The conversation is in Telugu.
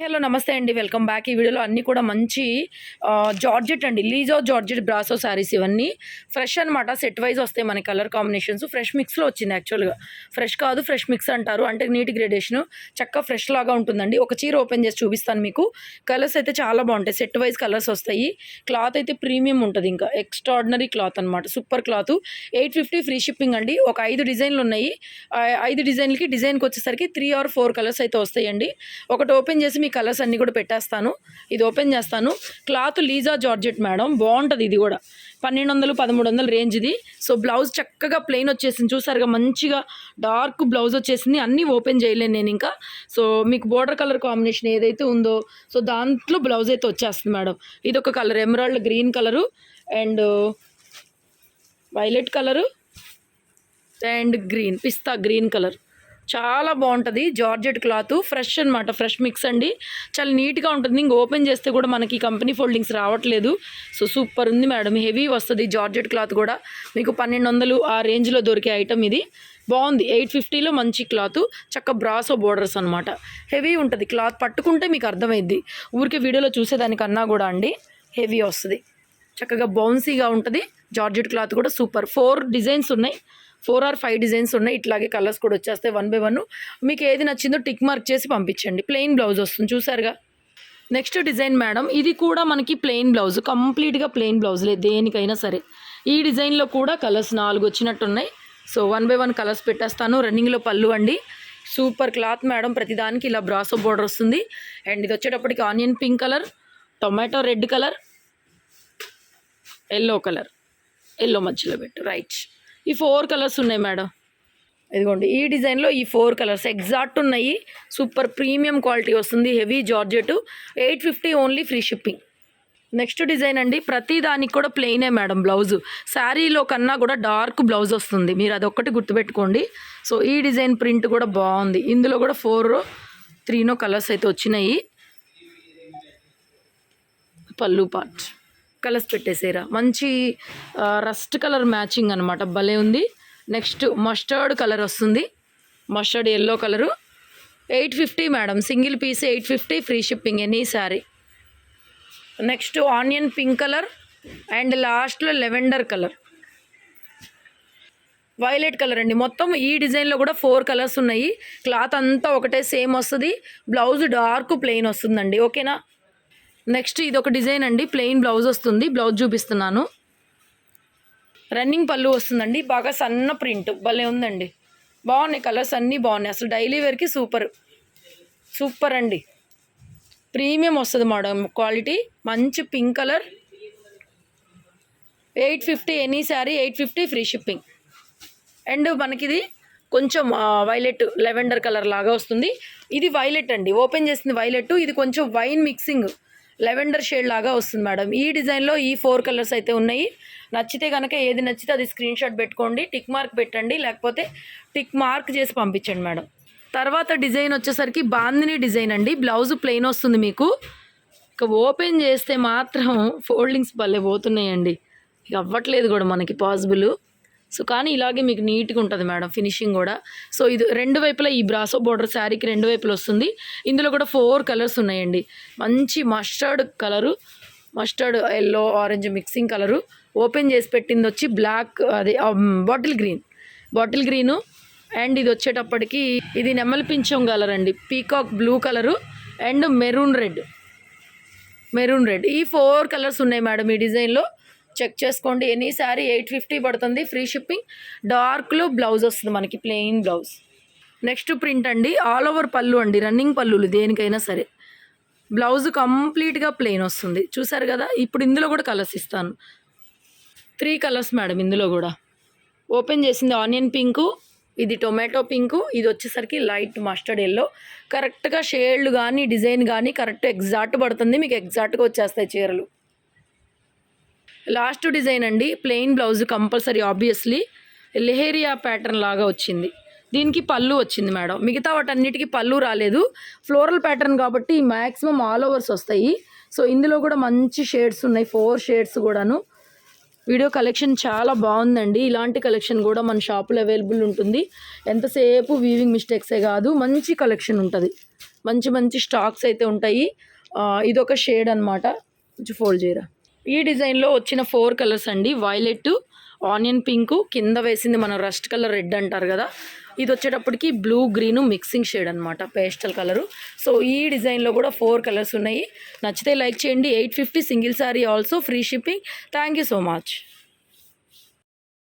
హలో నమస్తే అండి. Welcome back. ఈ వీడియోలో అన్నీ కూడా మంచి జార్జెట్ అండి. లీజో జార్జెట్ బ్రాసో శారీస్ ఇవన్నీ. ఫ్రెష్ అనమాట సెట్ వైజ్ వస్తాయి మన కలర్ కాంబినేషన్స్. ఫ్రెష్ మిక్స్లో వచ్చింది యాక్చువల్గా. ఫ్రెష్ కాదు ఫ్రెష్ మిక్స్ అంటారు. అంటే నీట్ గ్రేడేషన్. చక్కగా ఫ్రెష్ లాగా ఉంటుందండి. ఒక చీర ఓపెన్ చేసి చూపిస్తాను మీకు. కలర్స్ అయితే చాలా బాగుంటాయి. సెట్ వైజ్ కలర్స్ వస్తాయి. క్లాత్ అయితే ప్రీమియం ఉంటుంది ఇంకా. ఎక్స్ట్రాడినరీ క్లాత్ అనమాట super cloth. Eight fifty free shipping అండి. ఒక ఐదు డిజైన్లు ఉన్నాయి. ఐదు డిజైన్లకి డిజైన్కి వచ్చేసరికి త్రీ ఆర్ ఫోర్ కలర్స్ అయితే వస్తాయండి. ఒకటి ఓపెన్ చేసి మీ కలర్స్ అన్నీ కూడా పెట్టేస్తాను. ఇది ఓపెన్ చేస్తాను. క్లాత్ లీజా జార్జెట్ మేడం బాగుంటుంది ఇది కూడా. పన్నెండు వందలు పదమూడు వందలు రేంజ్ ఇది. సో బ్లౌజ్ చక్కగా ప్లెయిన్ వచ్చేసింది. చూసారుగా మంచిగా డార్క్ బ్లౌజ్ వచ్చేసింది. అన్నీ ఓపెన్ చేయలేను నేను ఇంకా. సో మీకు బోర్డర్ కలర్ కాంబినేషన్ ఏదైతే ఉందో సో దాంట్లో బ్లౌజ్ అయితే వచ్చేస్తుంది మేడం. ఇది ఒక colour emerald green colour and violet colour and green pista green colour. చాలా బాగుంటుంది. జార్జెట్ క్లాత్ ఫ్రెష్ అనమాట ఫ్రెష్ మిక్స్ అండి. చాలా నీట్గా ఉంటుంది. ఇంక ఓపెన్ చేస్తే కూడా మనకి కంపెనీ ఫోల్డింగ్స్ రావట్లేదు. సో సూపర్ ఉంది మేడం. హెవీ వస్తుంది జార్జెట్ క్లాత్ కూడా. మీకు పన్నెండు వందలు ఆ రేంజ్లో దొరికే ఐటమ్ ఇది. బాగుంది. ఎయిట్ ఫిఫ్టీలో మంచి క్లాత్ చక్క బ్రాసో బోర్డర్స్ అనమాట హెవీ ఉంటుంది. క్లాత్ పట్టుకుంటే మీకు అర్థమైద్ది. ఊరికే వీడియోలో చూసేదానికన్నా కూడా అండి. హెవీ వస్తుంది. చక్కగా బౌన్సీగా ఉంటుంది. జార్జెట్ క్లాత్ కూడా సూపర్. ఫోర్ డిజైన్స్ ఉన్నాయి. ఫోర్ ఆర్ ఫైవ్ డిజైన్స్ ఉన్నాయి. ఇట్లాగే కలర్స్ కూడా వచ్చేస్తాయి వన్ బై వన్. మీకు ఏది నచ్చిందో టిక్ మార్క్ చేసి పంపించండి. ప్లెయిన్ బ్లౌజ్ వస్తుంది. చూసారుగా? నెక్స్ట్ డిజైన్ మేడం ఇది కూడా మనకి ప్లెయిన్ బ్లౌజ్. కంప్లీట్గా ప్లెయిన్ బ్లౌజ్లే దేనికైనా సరే. ఈ డిజైన్లో కూడా కలర్స్ నాలుగు వచ్చినట్టున్నాయి. So one by one colours పెట్టేస్తాను. రన్నింగ్లో పళ్ళు అండి. సూపర్ క్లాత్ మేడం ప్రతిదానికి ఇలా బ్రాసో బోర్డర్ వస్తుంది. అండ్ ఇది వచ్చేటప్పటికి onion pink colour tomato red colour yellow colour. Yellow మధ్యలో పెట్టు. రైట్. ఈ ఫోర్ కలర్స్ ఉన్నాయి మేడం. ఇదిగోండి ఈ డిజైన్లో ఈ ఫోర్ కలర్స్ ఎగ్జాక్ట్ ఉన్నాయి. సూపర్ ప్రీమియం క్వాలిటీ వస్తుంది heavy georgette. Eight fifty only free shipping. Next design అండి ప్రతి దానికి కూడా ప్లెయినే మేడం బ్లౌజ్. శారీలో కన్నా కూడా డార్క్ బ్లౌజ్ వస్తుంది. మీరు అదొక్కటి గుర్తుపెట్టుకోండి. సో ఈ డిజైన్ ప్రింట్ కూడా బాగుంది. ఇందులో కూడా ఫోర్ త్రీనో కలర్స్ అయితే వచ్చినాయి. పళ్ళు పార్ట్. కలర్స్ పెట్టేసేరా. మంచి రస్ట్ కలర్ మ్యాచింగ్ అనమాట భలే ఉంది. నెక్స్ట్ మస్టర్డ్ కలర్ వస్తుంది. Mustard yellow colour. Eight fifty madam. Single piece eight fifty free shipping any sari. Next onion pink colour and లాస్ట్లో లెవెండర్ కలర్. వైలెట్ కలర్ అండి. మొత్తం ఈ డిజైన్లో కూడా ఫోర్ కలర్స్ ఉన్నాయి. క్లాత్ అంతా ఒకటే సేమ్ వస్తుంది. బ్లౌజ్ డార్క్ ప్లెయిన్ వస్తుందండి. ఓకేనా? నెక్స్ట్ ఇది ఒక డిజైన్ అండి ప్లెయిన్ బ్లౌజ్ వస్తుంది బ్లౌజ్ చూపిస్తున్నాను. రన్నింగ్ పళ్ళు వస్తుందండి బాగా సన్న ప్రింట్ భలే ఉందండి. బాగున్నాయి కలర్స్ అన్నీ బాగున్నాయి అసలు డైలీ వేర్కి సూపర్. సూపర్ అండి. ప్రీమియం వస్తుంది మేడం క్వాలిటీ మంచి pink colour. Eight fifty any sari eight fifty free shipping. And మనకిది కొంచెం వైలెట్ లెవెండర్ కలర్ లాగా వస్తుంది. ఇది వైలెట్ అండి ఓపెన్ చేసింది వైలెట్ ఇది కొంచెం వైన్ మిక్సింగ్. లెవెండర్ షేడ్ లాగా వస్తుంది మేడం. ఈ డిజైన్లో ఈ ఫోర్ కలర్స్ అయితే ఉన్నాయి. నచ్చితే కనుక ఏది నచ్చితే అది స్క్రీన్ షాట్ పెట్టుకోండి టిక్ మార్క్ పెట్టండి లేకపోతే టిక్ మార్క్ చేసి పంపించండి మేడం. తర్వాత డిజైన్ వచ్చేసరికి బాందిని డిజైన్ అండి. బ్లౌజ్ ప్లెయిన్ వస్తుంది మీకు. ఇక ఓపెన్ చేస్తే మాత్రం ఫోల్డింగ్స్ భలే పోతున్నాయండి. ఇక అవ్వట్లేదు కూడా మనకి పాసిబుల్. సో కానీ ఇలాగే మీకు నీట్గా ఉంటుంది మేడం ఫినిషింగ్ కూడా. సో ఇది రెండు వైపులా ఈ బ్రాసో బోర్డర్ శారీకి రెండు వైపులు వస్తుంది. ఇందులో కూడా ఫోర్ కలర్స్ ఉన్నాయండి. మంచి mustard colour mustard yellow orange mixing colour open చేసి పెట్టింది వచ్చి బ్లాక్ అదే bottle green. Bottle green and ఇది వచ్చేటప్పటికి ఇది నెమలి పింఛం కలర్ అండి. Peacock blue colour and maroon red. Maroon red. ఈ ఫోర్ కలర్స్ ఉన్నాయి మేడం ఈ డిజైన్లో. చెక్ చేసుకోండి. ఎనీసారి ఎయిట్ ఫిఫ్టీ పడుతుంది. Free shipping. డార్క్లో బ్లౌజ్ వస్తుంది మనకి ప్లెయిన్ బ్లౌజ్. నెక్స్ట్ ప్రింట్ అండి. ఆల్ ఓవర్ పళ్ళు అండి. రన్నింగ్ పళ్ళులు దేనికైనా సరే. బ్లౌజ్ కంప్లీట్గా ప్లెయిన్ వస్తుంది. చూసారు కదా? ఇప్పుడు ఇందులో కూడా కలర్స్ ఇస్తాను. త్రీ కలర్స్ మేడం ఇందులో కూడా. ఓపెన్ చేసింది ఆనియన్ పింకు ఇది టొమాటో పింకు ఇది వచ్చేసరికి లైట్ మస్టర్డ్ ఎల్లో. కరెక్ట్గా షేడ్లు కానీ డిజైన్ కానీ కరెక్ట్ ఎగ్జాక్ట్ పడుతుంది. మీకు ఎగ్జాక్ట్గా వచ్చేస్తాయి చీరలు. లాస్ట్ డిజైన్ అండి plain blouse compulsory obviously leheriya pattern లాగా వచ్చింది. దీనికి పళ్ళు వచ్చింది మేడం. మిగతా వాటన్నిటికీ పళ్ళు రాలేదు. ఫ్లోరల్ ప్యాటర్న్ కాబట్టి మ్యాక్సిమం ఆల్ ఓవర్స్ వస్తాయి. సో ఇందులో కూడా మంచి షేడ్స్ ఉన్నాయి ఫోర్ షేడ్స్ కూడాను. వీడియో కలెక్షన్ చాలా బాగుందండి. ఇలాంటి కలెక్షన్ కూడా మన షాపులో అవైలబుల్ ఉంటుంది. ఎంతసేపు వీవింగ్ మిస్టేక్సే కాదు మంచి కలెక్షన్ ఉంటుంది. మంచి మంచి స్టాక్స్ అయితే ఉంటాయి. ఇదొక షేడ్ అనమాట కొంచెం ఫోల్డ్ చేయరా? ఈ డిజైన్లో వచ్చిన ఫోర్ కలర్స్ అండి. వైలెట్ ఆనియన్ పింక్ కింద వేసింది మనం రస్ట్ కలర్ రెడ్ అంటారు కదా. ఇది వచ్చేటప్పటికి బ్లూ గ్రీన్ మిక్సింగ్ షేడ్ అనమాట పేస్టల్ కలరు సో ఈ డిజైన్లో కూడా ఫోర్ కలర్స్ ఉన్నాయి. నచ్చితే లైక్ చేయండి. Eight fifty single sari also free shipping. Thank you so much